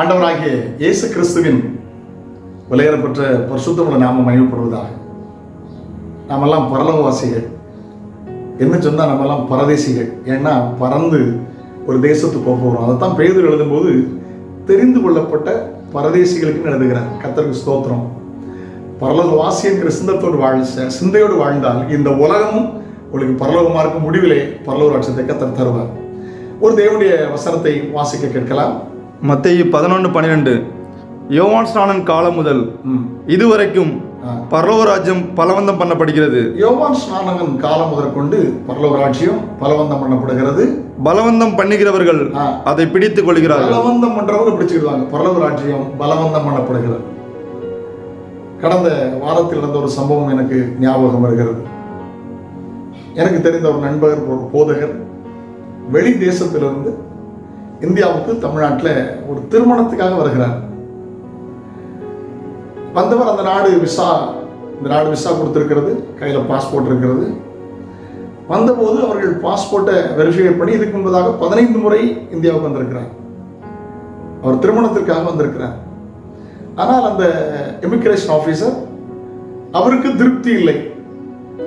ஆண்டவராகிய இயேசு கிறிஸ்துவின் விலையேறப்பெற்ற பரிசுத்தமுள்ள நாம மகிமைப்படுவதாக. நாமெல்லாம் பரலவாசிகள் என்ன சொன்னால் நம்மெல்லாம் பரதேசிகள். ஏன்னா பறந்து ஒரு தேசத்துக்கு போக போகிறோம் அதைத்தான் பேதர் எழுதும்போது தெரிந்து கொள்ளப்பட்ட பரதேசிகளுக்குன்னு எழுதுகிறார். கத்தருக்கு ஸ்தோத்திரம். பரலோக வாசியங்கிற சிந்தத்தோடு வாழ் சிந்தையோடு வாழ்ந்தால் இந்த உலகமும் உங்களுக்கு பரலோகமாக இருக்கும் முடிவிலே பரலோக ராட்சத்தை கத்தர் தருவார். ஒரு தேவனுடைய வசனத்தை வாசிக்க கேட்கலாம். மத்தேயு பதினொன்று பன்னிரெண்டு யோவான் ஸ்நானன் காலம் முதல். இதுவரைக்கும் ஆ. பரலோக ராஜ்யம் பலவந்தம் பண்ணப்படுகிறது. யோவான் ஸ்நானகன் காலம் முதற்கொண்டு பரலோக ராட்சியம் பலவந்தம் பண்ணப்படுகிறது. பலவந்தம் பண்ணுகிறவர்கள். அதை பிடித்துக் கொள்கிறார்கள். பலவந்தம் பண்றவங்க பிடிச்சுக்கிடுவாங்க. பரலோக ராட்சியம் பலவந்தம் பண்ணப்படுகிறது. கடந்த வாரத்தில் நடந்த ஒரு சம்பவம் எனக்கு ஞாபகம் வருகிறது. எனக்கு தெரிந்த ஒரு நண்பர் ஒரு போதகர் வெளி தேசத்திலிருந்து இந்தியாவுக்கு தமிழ்நாட்டில் ஒரு திருமணத்துக்காக வருகிறார். வந்தவர் அந்த நாடு விசா இந்த நாடு விசா கொடுத்துருக்கிறது கையில் பாஸ்போர்ட் இருக்கிறது. வந்தபோது அவர்கள் பாஸ்போர்ட்டை வெரிஃபை பண்ணி இதுக்கு முன்பதாக பதினைந்து முறை இந்தியாவுக்கு வந்திருக்கிறார். அவர் திருமணத்திற்காக வந்திருக்கிறார். ஆனால் அந்த இமிக்ரேஷன் ஆஃபீஸர் அவருக்கு திருப்தி இல்லை.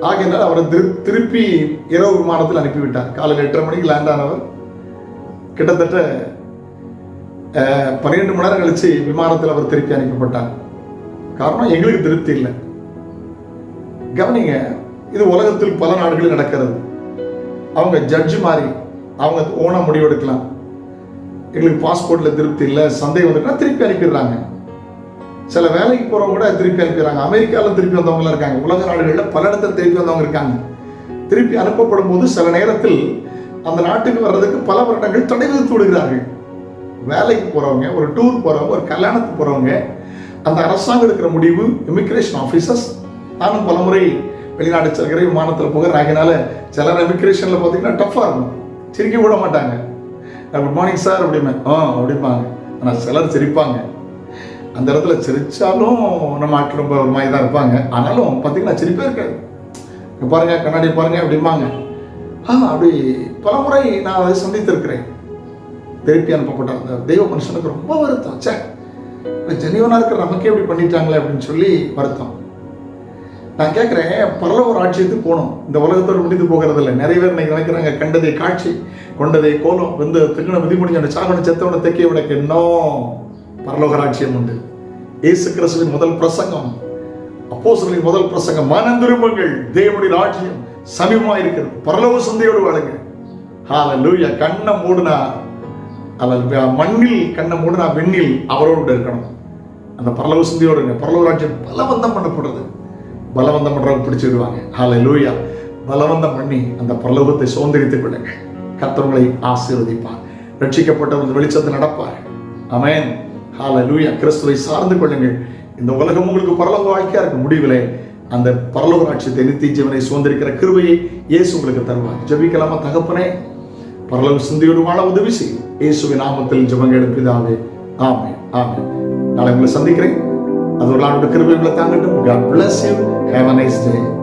ஆகையினால் அவரை திரு- திருப்பி இரவு விமானத்தில் அனுப்பிவிட்டார். காலையில் எட்டரை மணிக்கு லேண்ட் ஆனவர். கிட்டத்தட்ட பன்னிரெண்டு மணி நேரம் கழிச்சு விமானத்தில் அவர் திருப்பி அனுப்பப்பட்டார் காரணம் எங்களுக்கு திருப்தி இல்லை. கவனிங்க இது உலகத்தில் பல நாடுகளில் நடக்கிறது. அவங்க ஜட்ஜு மாதிரி அவங்க ஓன முடிவெடுக்கலாம் எங்களுக்கு பாஸ்போர்ட்டில் திருப்தி இல்லை சந்தேகம் வந்துட்டுனா திருப்பி அனுப்பிடுறாங்க. சில வேலைக்கு போகிறவங்க கூட திருப்பி அனுப்பிடுறாங்க. அமெரிக்காவில் திருப்பி வந்தவங்களாம் இருக்காங்க. உலக நாடுகளில் பல இடத்துல திருப்பி வந்தவங்க இருக்காங்க. திருப்பி அனுப்பப்படும் போது சில நேரத்தில் அந்த நாட்டுக்கு வர்றதுக்கு பல வருடங்கள் தடை விதித்து விடுகிறார்கள். வேலைக்கு போகிறவங்க ஒரு டூர் போகிறவங்க ஒரு கல்யாணத்துக்கு போகிறவங்க அந்த அரசாங்கம் எடுக்கிற முடிவு இமிக்ரேஷன் ஆஃபீஸர்ஸ் நானும் பலமுறை வெளிநாடு செல்கிற விமானத்தில் போகிற ஆகினால சிலர் இமிக்ரேஷனில் பார்த்தீங்கன்னா டஃப்பாக இருக்கும். சிரிக்க விட மாட்டாங்க. குட் மார்னிங் சார் அப்படிமே ஆ அப்படிம்பாங்க. ஆனால் சிலர் சிரிப்பாங்க. அந்த இடத்துல சிரிச்சாலும் நம்ம ஆட்டு ரொம்ப ஒரு மாதிரி தான் இருப்பாங்க. ஆனாலும் பார்த்தீங்கன்னா சிரிப்பே இருக்காது. பாருங்க கண்ணாடி பாருங்க அப்படிம்பாங்க. ஆ அப்படி பலமுறை நான் அதை சந்தித்திருக்கிறேன். திருப்பி அனுப்பப்பட்ட அந்த தெய்வ மனுஷனுக்கு ரொம்ப வருத்தம். ச்சே ஜெனிவனாக இருக்கிற நமக்கே இப்படி பண்ணிட்டாங்களே அப்படின்னு சொல்லி வருத்தம். நான் கேட்குறேன் பரலோகர் ஆட்சியத்துக்கு போகணும். இந்த உலகத்தோடு முடிந்து போகிறது இல்லை நிறைய பேர் நீங்கள் நினைக்கிறாங்க கண்டதை காட்சி கொண்டதை கோலம் வந்து திக்கண விதி முடிஞ்ச சாகன செத்தவன தெக்கே விடக்கு இன்னும் பரலோக ராட்சியம் உண்டு. இயேசு கிறிஸ்துவின் முதல் பிரசங்கம் அப்போஸ்தலரின் முதல் பிரசங்கம் மனம் திரும்புங்கள். தேவனுடைய ராட்சியம் சமீபமாக இருக்கிறது பரலோக சந்தையோடு வாழுங்க. லூயா கண்ணை மூடுனா அல்ல மண்ணில் கண்ணை மூடுனா வெண்ணில் அவரோடு இருக்கணும். அந்த பரலோக சந்தையோடு இருங்க. பரலோக ராஜ்யம் பலவந்தம் பண்ணப்படுறது. பலவந்தம் பண்றவங்க பிடிச்சிடுவாங்க லூயா பலவந்தம் பண்ணி அந்த பரலோகத்தை சுதந்திரித்துக் கொள்ளுங்க கத்தவங்களை ஆசீர்வதிப்பார். ரட்சிக்கப்பட்டவர்கள் வெளிச்சத்தை நடப்பார். அமேன் லூயா கிறிஸ்துவை சார்ந்து கொள்ளுங்கள். இந்த உலகம் உங்களுக்கு பரலோக வாழ்க்கையா இருக்கு முடிவிலே அந்த பரலோக ராட்சியத்தை நித்திய ஜீவனை சுதந்திரிக்கிற கிருபையை இயேசு உங்களுக்கு தருவார். ஜபிக்கலாமா தகப்பனே? பரலோக சிந்தையோடு வாழ உதவி செய்யும் இயேசுவின் நாமத்தில் ஜெபங்கள் பிதாவே. ஆமே ஆமே நாளை உங்களை சந்திக்கிறேன். அது ஒரு நாளோட கிருபை உங்களை தாங்கட்டும். God bless you. Have a nice day.